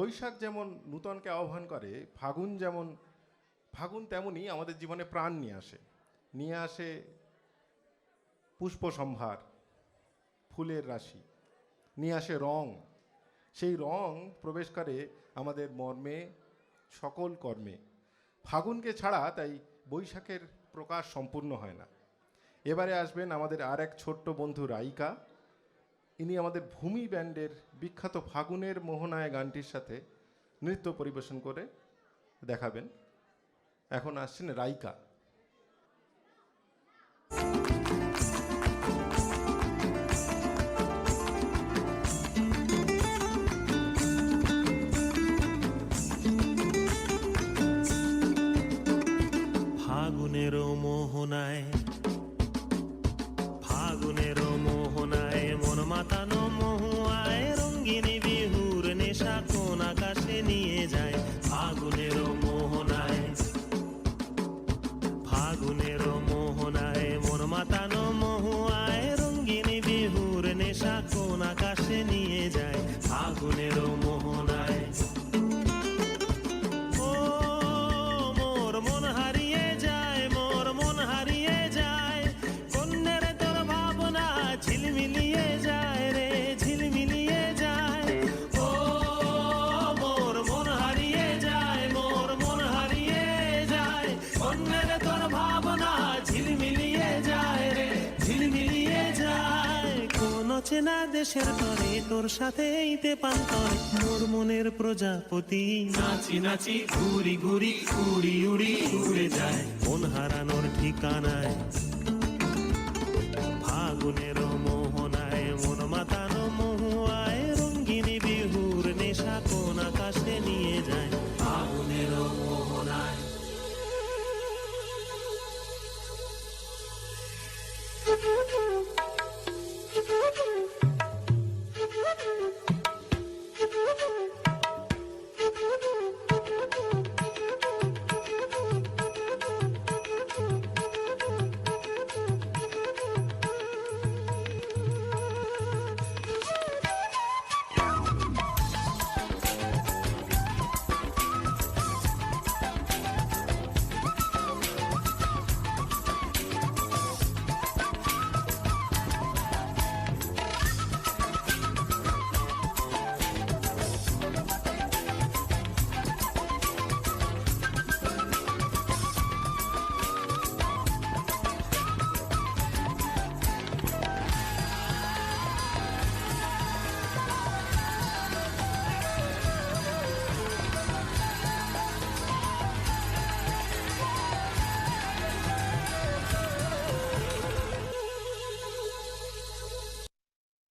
বৈশাখ যেমন নূতনকে আহ্বান করে, ফাগুন যেমন, ফাগুন তেমনই আমাদের জীবনে প্রাণ নিয়ে আসে। নিয়ে আসে পুষ্প সম্ভার ফুলের রাশি। নিয়ে আসে রং। সেই রং প্রবেশ করে আমাদের মর্মে, সকল কর্মে। ফাগুনকে ছাড়া তাই বৈশাখের প্রকাশ সম্পূর্ণ হয় না। এবারে আসবেন আমাদের আর এক ছোট্ট বন্ধু রাইকা ইনি আমাদের ভূমি ব্যান্ডের বিখ্যাত ফাগুনের মোহনায় গানটির সাথে নৃত্য পরিবেশন করে দেখাবেন। এখন আসছেন রাইকা। ফাগুনের মোহনায় কন্যের তোর ভাবনা ঝিলমিলিয়ে যায় রে, ঝিলমিলিয়ে যায়। কোন চেনা দেশের তরে তোর সাথে এইতে পান্তর মোর মনের প্রজাপতি নাচি নাচি ঘুরি ঘুরি, উড়ি উড়ি উড়ে যায়। মন হারানোর ঠিকানায়